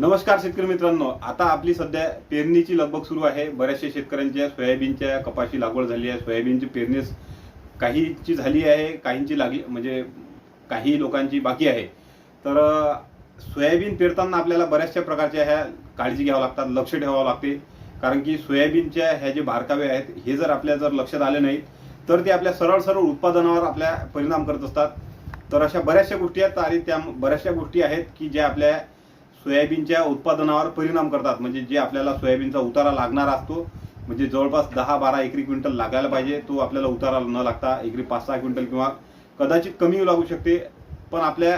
नमस्कार शेतकरी मित्रांनो. आता आपली सध्या पेरणीची लगबग सुरू आहे. बऱ्याचशा शेतकऱ्यांच्या सोयाबीनच्या कपाशी लागवड झाली आहे. सोयाबीनची पेरणी काहींची झाली आहे काहींची लागली म्हणजे काही लोकांची बाकी आहे. तर सोयाबीन पेरताना आपल्याला बऱ्याचशा प्रकारच्या ह्या काळजी घ्यावं लागतात लक्ष ठेवावं लागते. कारण की सोयाबीनच्या ह्या जे बारकावे आहेत हे जर आपल्या जर लक्षात आले नाहीत तर ते आपल्या सरळ सरळ उत्पादनावर आपल्या परिणाम करत असतात. तर अशा बऱ्याचशा गोष्टी आहेत आणि त्या बऱ्याचशा गोष्टी आहेत की ज्या आपल्या सोयाबीनच्या उत्पादनावर परिणाम करतात. म्हणजे जे आपल्याला सोयाबीनचा उतारा लागणारा असतो म्हणजे जवळपास दहा बारा एकरी क्विंटल लागायला पाहिजे तो आपल्याला उतारा न लागता एकरी पाच सहा क्विंटल किंवा कदाचित कमी लागू शकते. पण आपल्या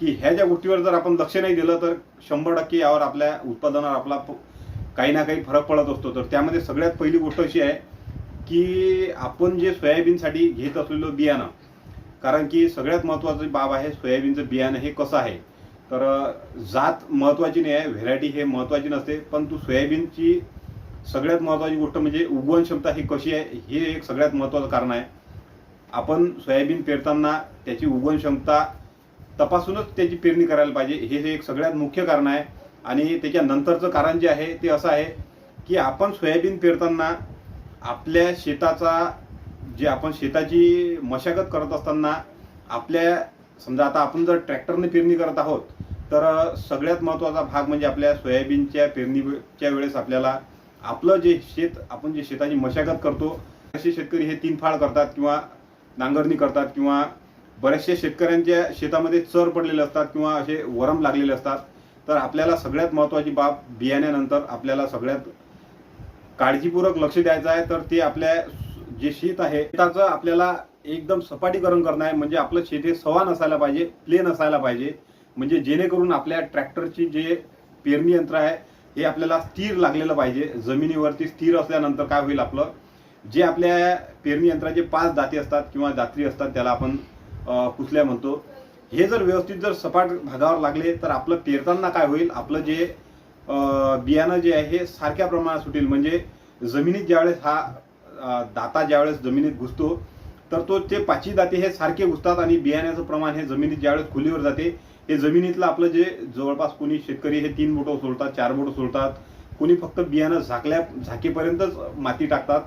की ह्या ज्या गोष्टीवर जर आपण लक्ष नाही दिलं तर शंभर टक्के यावर आपल्या उत्पादनावर आपला काही ना काही फरक पडत असतो. तर त्यामध्ये सगळ्यात पहिली गोष्ट अशी आहे की आपण जे सोयाबीनसाठी घेत असलेलं बियाणं कारण की सगळ्यात महत्त्वाची बाब आहे सोयाबीनचं बियाणं हे कसं आहे? तर जात महत्त्वाची नाही आहे व्हेरायटी हे महत्त्वाची नसते पण तू सोयाबीनची सगळ्यात महत्त्वाची गोष्ट म्हणजे उगवण क्षमता ही कशी आहे हे एक सगळ्यात महत्त्वाचं कारण आहे. आपण सोयाबीन पेरताना त्याची उगवण क्षमता तपासूनच त्याची पेरणी करायला पाहिजे हे एक सगळ्यात मुख्य कारण आहे. आणि त्याच्यानंतरचं कारण जे आहे ते असं आहे की आपण सोयाबीन पेरताना आपल्या शेताचा जे आपण शेताची मशागत करत असताना आपल्या समजा आता आपण जर ट्रॅक्टरने पेरणी करत आहोत तर सगळ्यात महत्त्वाचा भाग म्हणजे आपल्या सोयाबीनच्या पेरणीच्या वेळेस आपल्याला आपलं जे शेत आपण जे शेताची मशागत करतो असे शेतकरी हे तीन फाळ करतात किंवा नांगरणी करतात किंवा बऱ्याचशा शेतकऱ्यांच्या शेतामध्ये चर पडलेले असतात किंवा असे वरम लागलेले असतात. तर आपल्याला सगळ्यात महत्त्वाची बाब बियाण्यानंतर आपल्याला सगळ्यात काळजीपूर्वक लक्ष द्यायचं आहे. तर ते आपल्या जे शेत आहे शेताचं आपल्याला एकदम सपाटीकरण करणं आहे. म्हणजे आपलं शेत हे सवान असायला पाहिजे प्लेन असायला पाहिजे. म्हणजे जेणेकरून आपल्या ट्रॅक्टरची जे पेरणी यंत्र आहे हे आपल्याला स्थिर लागलेलं पाहिजे. जमिनीवरती स्थिर असल्यानंतर काय होईल आपलं? जे आपल्या पेरणी यंत्राचे पाच दाती असतात किंवा दात्री असतात त्याला आपण कुसल्या म्हणतो. हे जर व्यवस्थित जर सपाट भागावर लागले तर आपलं पेरताना काय होईल? आपलं जे बियाणं जे आहे हे सारख्या प्रमाणात सुटेल. म्हणजे जमिनीत ज्यावेळेस हा दाता ज्यावेळेस जमिनीत घुसतो तर तो ते पाची दाते हे सारखे उचतात आणि बियाण्याचं प्रमाण हे जमिनीत ज्यावेळेस खोलीवर जाते हे जमिनीतलं आपलं जे जवळपास कोणी शेतकरी हे तीन बोटं सोडतात चार बोटं सोडतात कोणी फक्त बियाणं झाकल्या झाकेपर्यंतच माती टाकतात.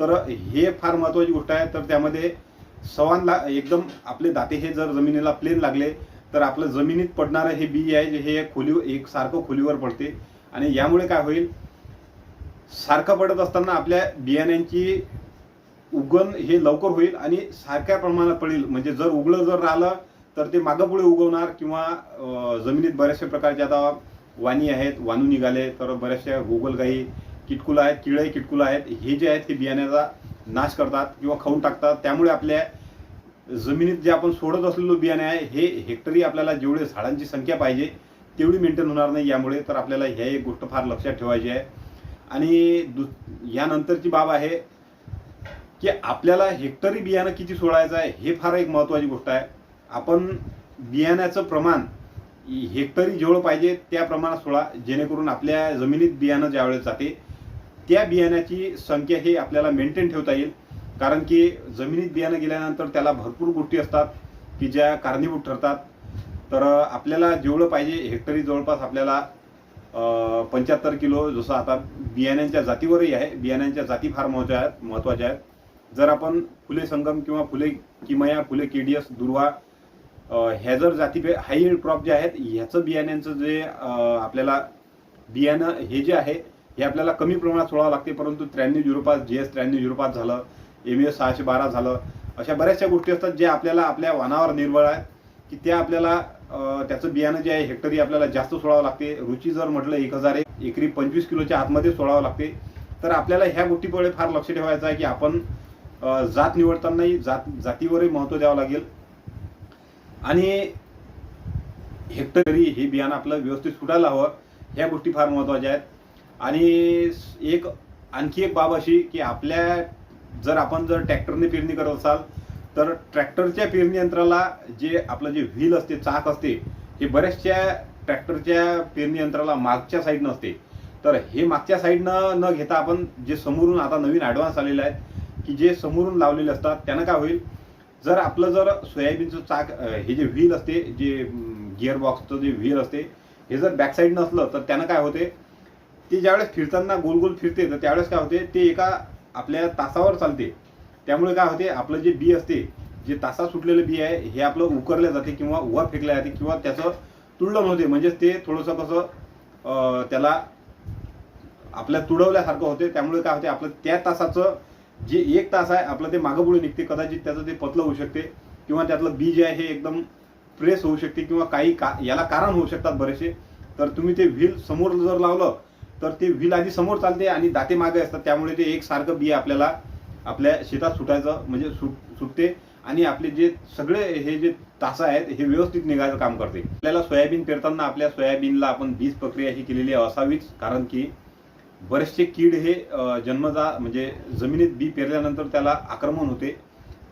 तर हे फार महत्त्वाची गोष्ट आहे. तर त्यामध्ये सवान ला एकदम आपले दाते हे जर जमिनीला प्लेन लागले तर आपलं जमिनीत पडणारं हे बी आहे जे हे खोली एक सारखं खोलीवर पडते. आणि यामुळे काय होईल? सारखं पडत असताना आपल्या बियाण्यांची उगण हे लवकर होईल आणि सारख्या प्रमाणात पडेल. म्हणजे जर उगलं जर राहिलं तर ते मागं पुढे उगवणार किंवा जमिनीत बऱ्याचशा प्रकारचे आता वाणी आहेत वाणू निघाले तर बऱ्याचशा गोगलगाई किटकुलं आहेत किळे किटकुलं आहेत हे जे आहेत ते बियाण्याचा नाश करतात किंवा खाऊन टाकतात. त्यामुळे आपल्या जमिनीत जे आपण सोडत असलेलो बियाणे आहे हे हेक्टरी आपल्याला जेवढे झाडांची संख्या पाहिजे तेवढी मेंटेन होणार नाही यामुळे. तर आपल्याला ह्या एक गोष्ट फार लक्षात ठेवायची आहे. आणि दु यानंतरची बाब आहे की आपल्याला हेक्टरी बियाणं किती सोडायचं आहे हे फार एक महत्त्वाची गोष्ट आहे. आपण बियाण्याचं प्रमाण हेक्टरी जेवढं पाहिजे त्या प्रमाणात सोडा जेणेकरून आपल्या जमिनीत बियाणं ज्यावेळेस जाते त्या बियाण्याची संख्या ही आपल्याला मेंटेन ठेवता येईल. कारण की जमिनीत बियाणं गेल्यानंतर त्याला भरपूर गोष्टी असतात की ज्या कारणीभूत ठरतात. तर आपल्याला जेवढं पाहिजे हेक्टरी जवळपास आपल्याला पंच्याहत्तर किलो जसं आता बियाण्यांच्या जातीवरही आहे. बियाण्यांच्या जाती फार महत्त्वाच्या आहेत महत्त्वाच्या आहेत. जर आपण फुले संगम किंवा फुले किमया फुले केडीएस दुर्वा ह्या जर जाती हाय यील्ड क्रॉप जे आहेत ह्याचं बियाण्यांचं जे आपल्याला बियाणं हे जे आहे हे आपल्याला कमी प्रमाणात सोडावं लागते. परंतु त्र्याण्णव झिरो पाच जी एस त्र्याण्णव झिरो पाच झालं एम एस सहाशे बारा झालं अशा बऱ्याचशा गोष्टी असतात ज्या आपल्याला आपल्या वानावर निर्भर आहे की त्या आपल्याला त्याचं बियाणं जे आहे हेक्टरी आपल्याला जास्त सोडावं लागते. रुची जर म्हटलं एक हजार एक एकरी पंचवीस किलोच्या आतमध्ये सोडावं लागते. तर आपल्याला ह्या गोष्टीपुढे फार लक्ष ठेवायचं आहे की आपण जात निवडतानाही जात जातीवरही महत्त्व द्यावं लागेल. आणि हेक्टरी हे बियाणं आपलं व्यवस्थित सुटायला हवं ह्या गोष्टी फार महत्त्वाच्या आहेत. आणि एक आणखी एक बाब अशी की आपल्या जर आपण जर ट्रॅक्टरने पेरणी करत असाल तर ट्रॅक्टरच्या पेरणी यंत्राला जे आपलं जे व्हील असते चाक असते हे बऱ्याचशा ट्रॅक्टरच्या पेरणी यंत्राला मागच्या साईडनं असते. तर हे मागच्या साईडनं न घेता आपण जे समोरून आता नवीन ॲडव्हान्स आलेले आहेत की जे समोरून लावलेले असतात त्यांना काय होईल? जर आपलं जर सोयाबीनचं चाक हे जे व्हील असते जे गिअरबॉक्सचं जे व्हील असते हे जर बॅकसाईड नसलं तर त्यानं काय होते? ते ज्यावेळेस फिरताना गोल गोल फिरते तर त्यावेळेस काय होते? ते एका आपल्या तासावर चालते. त्यामुळे काय होते? आपलं जे बी असते जे तासा सुटलेलं बी आहे हे आपलं उकरलं जाते किंवा उभा फेकल्या जाते किंवा त्याचं तुडलं होते म्हणजेच ते थोडंसं कसं त्याला आपल्या तुडवल्यासारखं होते. त्यामुळे काय होते? आपलं त्या तासाचं जे एक तास आहे आपलं ते मागं पुढे निघते कदाचित त्याचं ते पतलं होऊ शकते किंवा त्यातलं बी जे आहे हे एकदम प्रेस होऊ शकते किंवा काही का याला कारण होऊ शकतात बरेचसे. तर तुम्ही ते व्हील समोर जर लावलं तर ते व्हील आधी समोर चालते आणि दाते मागे असतात. त्यामुळे ते एकसारखं बी आपल्याला आपल्या शेतात सुटायचं म्हणजे सुट सुटते आणि आपले जे सगळे हे जे तास आहेत हे व्यवस्थित निघायचं काम करते. आपल्याला सोयाबीन पेरताना आपल्या सोयाबीनला आपण बीज प्रक्रिया ही केलेली असावीच कारण की बरेचसे कीड हे जन्मजा म्हणजे जमिनीत बी पेरल्यानंतर त्याला आक्रमण होते.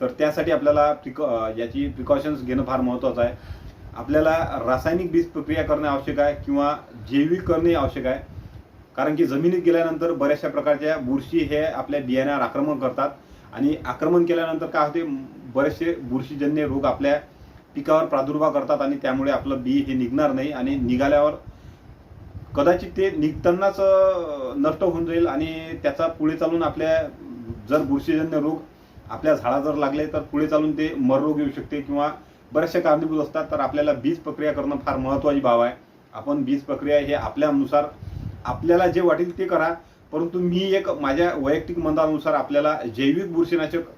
तर त्यासाठी आपल्याला प्रिकॉ याची प्रिकॉशन्स घेणं फार महत्त्वाचं आहे. आपल्याला रासायनिक बीज प्रक्रिया करणे आवश्यक आहे किंवा जैविक करणे आवश्यक आहे. कारण की जमिनीत गेल्यानंतर बऱ्याचशा प्रकारच्या बुरशी हे आपल्या बियाण्यावर आक्रमण करतात. आणि आक्रमण केल्यानंतर काय होते? बरेचसे बुरशीजन्य रोग आपल्या पिकावर प्रादुर्भाव करतात आणि त्यामुळे आपलं बी हे निघणार नाही आणि निघाल्यावर कदाचित ते निघतानाच नष्ट होऊन जाईल आणि त्याचा पुढे चालून आपल्या जर बुरशीजन्य रोग आपल्या झाडा जर लागले तर पुढे चालून ते मररोग येऊ शकते किंवा बऱ्याचशा कारणीभूत असतात. तर आपल्याला बीज प्रक्रिया करणं फार महत्त्वाची बाब आहे. आपण बीज प्रक्रिया हे आपल्यानुसार आपल्याला जे वाटेल ते करा. परंतु मी एक माझ्या वैयक्तिक मतानुसार आपल्याला जैविक बुरशीनाशक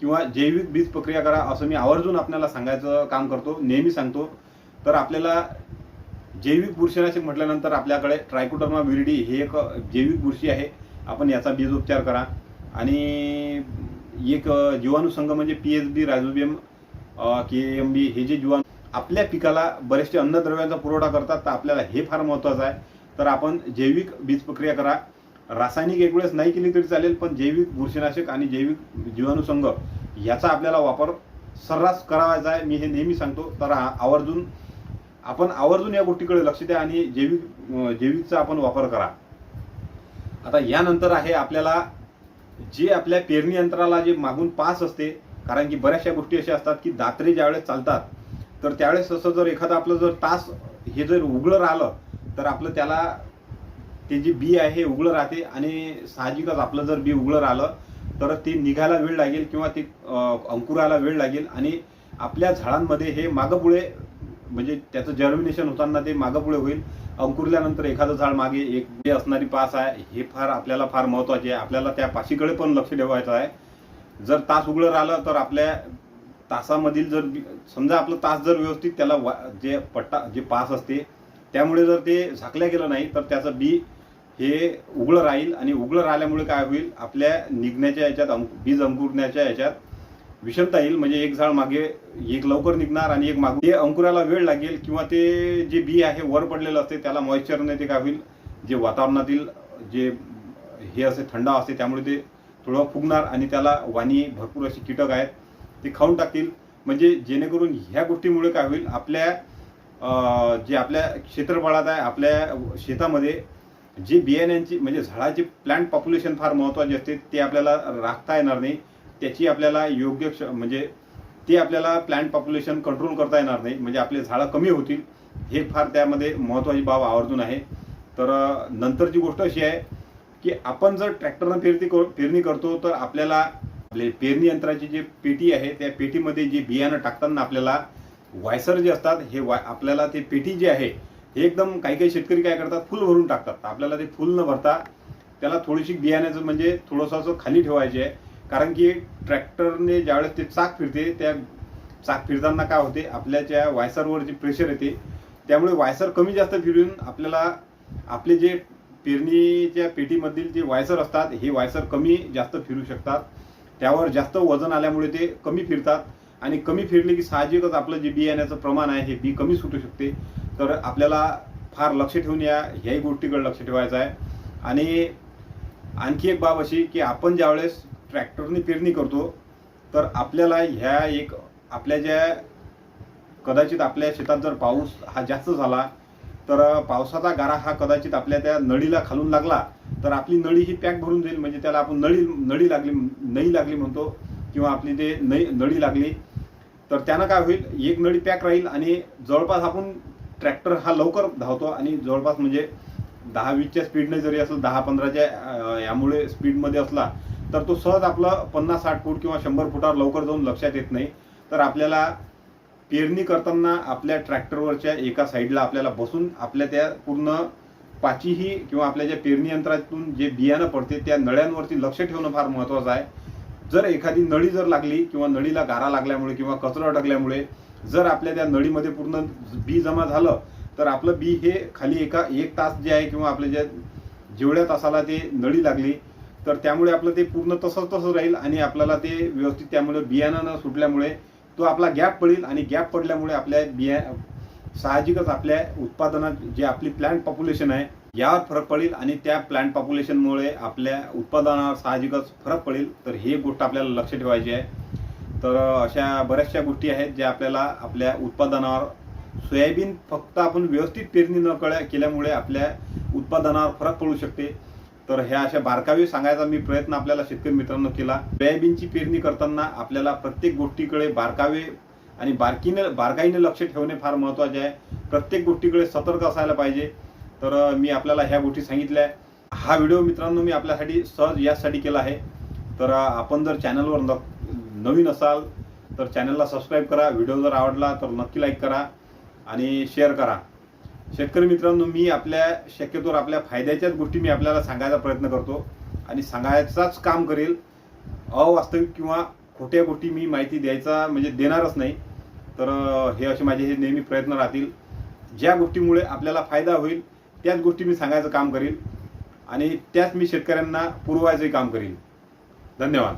किंवा जैविक बीज प्रक्रिया करा असं मी आवर्जून आपल्याला सांगायचं काम करतो नेहमी सांगतो. तर आपल्याला जैविक बुरशीनाशक म्हटल्यानंतर आपल्याकडे ट्रायकोटर्मा विरडी हे एक जैविक बुरशी आहे. आपण याचा बीजोपचार करा. आणि एक जीवाणुसंघ म्हणजे P H B rhizobium K M B हे जे जीवाणू आपल्या पिकाला बरेचसे अन्नद्रव्यांचा पुरवठा करतात तर आपल्याला हे फार महत्त्वाचं आहे. तर आपण जैविक बीज प्रक्रिया करा. रासायनिक एक वेळेस नाही केली तरी चालेल पण जैविक बुरशीनाशक आणि जैविक जीवाणुसंघ याचा आपल्याला वापर सर्रास करावायचा आहे. मी हे नेहमी सांगतो. तर आवर्जून आपण आवर्जून या गोष्टीकडे लक्ष द्या आणि जैविक जैविकचा आपण वापर करा. आता यानंतर आहे आपल्याला जे आपल्या पेरणी यंत्राला जे मागून पास असते कारण की बऱ्याचशा गोष्टी अशा असतात की दात्रे ज्यावेळेस चालतात तर त्यावेळेस असं जर एखादं आपलं जर तास हे जर उघडं राहिलं तर आपलं त्याला ते जे बी आहे हे उघडं राहते आणि साहजिकच आपलं जर बी उघडं राहिलं तर ते निघायला वेळ लागेल किंवा ते अंकुराला वेळ लागेल आणि आपल्या झाडांमध्ये हे मागं म्हणजे त्याचं जर्मिनेशन होताना ते मागं पुढे होईल. अंकुरल्यानंतर एखादं झाड मागे एक जे असणारी पास आहे हे फार आपल्याला फार महत्त्वाचे आहे. आपल्याला त्या पाशीकडे पण लक्ष ठेवायचं आहे. जर तास उघडं राहिलं तर आपल्या तासामधील जर समजा आपलं तास जर व्यवस्थित त्याला वा जे पट्टा जे पास असते त्यामुळे जर ते झाकल्या गेलं नाही तर त्याचं बी हे उघडं राहील. आणि उघडं राहिल्यामुळे काय होईल? आपल्या निघण्याच्या याच्यात अंक बीज अंकुरण्याच्या याच्यात विषमता येईल म्हणजे एक झाड मागे एक लवकर निघणार आणि एक मागे ते अंकुराला वेळ लागेल किंवा ते जे बी आहे वर पडलेलं असते त्याला मॉइश्चरने ते काय होईल? जे वातावरणातील जे हे असे थंड असते त्यामुळे ते थोडं फुगणार आणि त्याला वाणी भरपूर अशी कीटक आहेत ते खाऊन टाकतील. म्हणजे जेणेकरून ह्या गोष्टीमुळे काय होईल? आपल्या जे आपल्या क्षेत्रफळात आहे आपल्या शेतामध्ये जे बियाण्यांची म्हणजे झाडाची प्लांट पॉप्युलेशन फार महत्त्वाची असते ते आपल्याला राखता येणार नाही. त्याची आपल्याला योग्य क्ष म्हणजे ते आपल्याला प्लांट पॉप्युलेशन कंट्रोल करता येणार नाही. म्हणजे आपले झाडं कमी होतील हे फार त्यामध्ये महत्त्वाची बाब आवर्जून आहे. तर नंतरची गोष्ट अशी आहे की आपण जर ट्रॅक्टरनं पेरणी कर पेरणी करतो तर आपल्याला आपले पेरणी यंत्राची जी पेटी आहे त्या पेटीमध्ये जे बियाणं टाकताना आपल्याला वायसर जे असतात हे वाय आपल्याला ते पेटी जी आहे हे एकदम काही काही शेतकरी काय करतात फुल भरून टाकतात. आपल्याला ते फुल न भरता त्याला थोडीशी बियाण्याचं म्हणजे थोडंसं असं खाली ठेवायचे आहे. कारण की ट्रॅक्टरने ज्यावेळेस ते चाक फिरते त्या चाक फिरताना काय होते आपल्याच्या वायसरवर जे प्रेशर येते त्यामुळे वायसर कमी जास्त फिरून आपल्याला आपले जे पेरणीच्या पेटीमधील जे वायसर असतात हे वायसर कमी जास्त फिरू शकतात. त्यावर जास्त वजन आल्यामुळे ते कमी फिरतात. आणि कमी फिरले की साहजिकच आपलं जे बियाण्याचं प्रमाण आहे हे बी कमी सुटू शकते. तर आपल्याला फार लक्ष ठेवून या ह्याही गोष्टीकडे लक्ष ठेवायचं आहे. आणि आणखी एक बाब अशी की आपण ज्यावेळेस ट्रॅक्टरने पेरणी करतो तर आपल्याला ह्या एक आपल्या ज्या कदाचित आपल्या शेतात जर पाऊस हा जास्त झाला तर पावसाचा गारा हा कदाचित आपल्या त्या नळीला खालून लागला तर आपली नळी ही पॅक भरून जाईल. म्हणजे त्याला आपण नळी नळी लागली नळी लागली म्हणतो किंवा आपली ते नळी नळी लागली तर त्यानं काय होईल? एक नळी पॅक राहील आणि जवळपास आपण ट्रॅक्टर हा लवकर धावतो आणि जवळपास म्हणजे दहा वीसच्या स्पीडने जरी असलं दहा पंधराच्या यामुळे स्पीडमध्ये असला तर तो सहज आपलं पन्नास साठ फूट किंवा शंभर फुटावर लवकर जाऊन लक्षात येत नाही. तर आपल्याला पेरणी करताना आपल्या ट्रॅक्टरवरच्या एका साईडला आपल्याला बसून आपल्या त्या पूर्ण पाचीही किंवा आपल्या ज्या पेरणी यंत्रातून जे बियाणं पडते त्या नळ्यांवरती लक्ष ठेवणं फार महत्त्वाचं आहे. जर एखादी नळी जर लागली किंवा नळीला गारा लागल्यामुळे किंवा कचरा अडकल्यामुळे जर आपल्या त्या नळीमध्ये पूर्ण बी जमा झालं तर आपलं बी हे खाली एका एक तास जे आहे किंवा आपल्या ज्या जेवढ्या तासाला ते नळी लागली तर त्यामुळे आपलं ते पूर्ण तसंच तसं राहील आणि आपल्याला ते व्यवस्थित त्यामुळे बियाणं न सुटल्यामुळे तो आपला गॅप पडेल आणि गॅप पडल्यामुळे आपल्या बिया साहजिकच आपल्या उत्पादनात जे आपली प्लांट पॉप्युलेशन आहे यावर फरक पडेल आणि त्या प्लांट पॉप्युलेशनमुळे आपल्या उत्पादनावर साहजिकच फरक पडेल. तर हे गोष्ट आपल्याला लक्ष ठेवायची आहे. तर अशा बऱ्याचशा गोष्टी आहेत ज्या आपल्याला आपल्या उत्पादनावर सोयाबीन फक्त आपण व्यवस्थित पेरणी न कळ्या केल्यामुळे आपल्या उत्पादनावर फरक पडू शकते. तर ह्या अशा बारकावे सांगायचा मी प्रयत्न आपल्याला शेतकरी मित्रांनो केला. सोयाबीनची पेरणी करताना आपल्याला प्रत्येक गोष्टीकडे बारकावे आणि बारकीने बारकाईने लक्ष ठेवणे फार महत्त्वाचे आहे. प्रत्येक गोष्टीकडे सतर्क असायला पाहिजे. तर मी आपल्याला ह्या गोष्टी सांगितल्या. हा व्हिडिओ मित्रांनो मी आपल्यासाठी सहज यासाठी केला आहे. तर आपण जर चॅनलवर न नवीन असाल तर चॅनलला सबस्क्राईब करा. व्हिडिओ जर आवडला तर नक्की लाईक करा आणि शेअर करा. शेतकरी मित्रांनो मी आपल्या शक्यतोवर आपल्या फायद्याच्याच गोष्टी मी आपल्याला सांगायचा प्रयत्न करतो आणि सांगायचाच काम करेल. अवास्तविक किंवा खोट्या गोष्टी मी माहिती द्यायचा म्हणजे देणारच नाही. तर हे असे माझे हे नेहमी प्रयत्न राहतील. ज्या गोष्टीमुळे आपल्याला फायदा होईल त्याच गोष्टी मी सांगायचं काम करेल आणि त्याच मी शेतकऱ्यांना पुरवायचंही काम करेल धन्यवाद.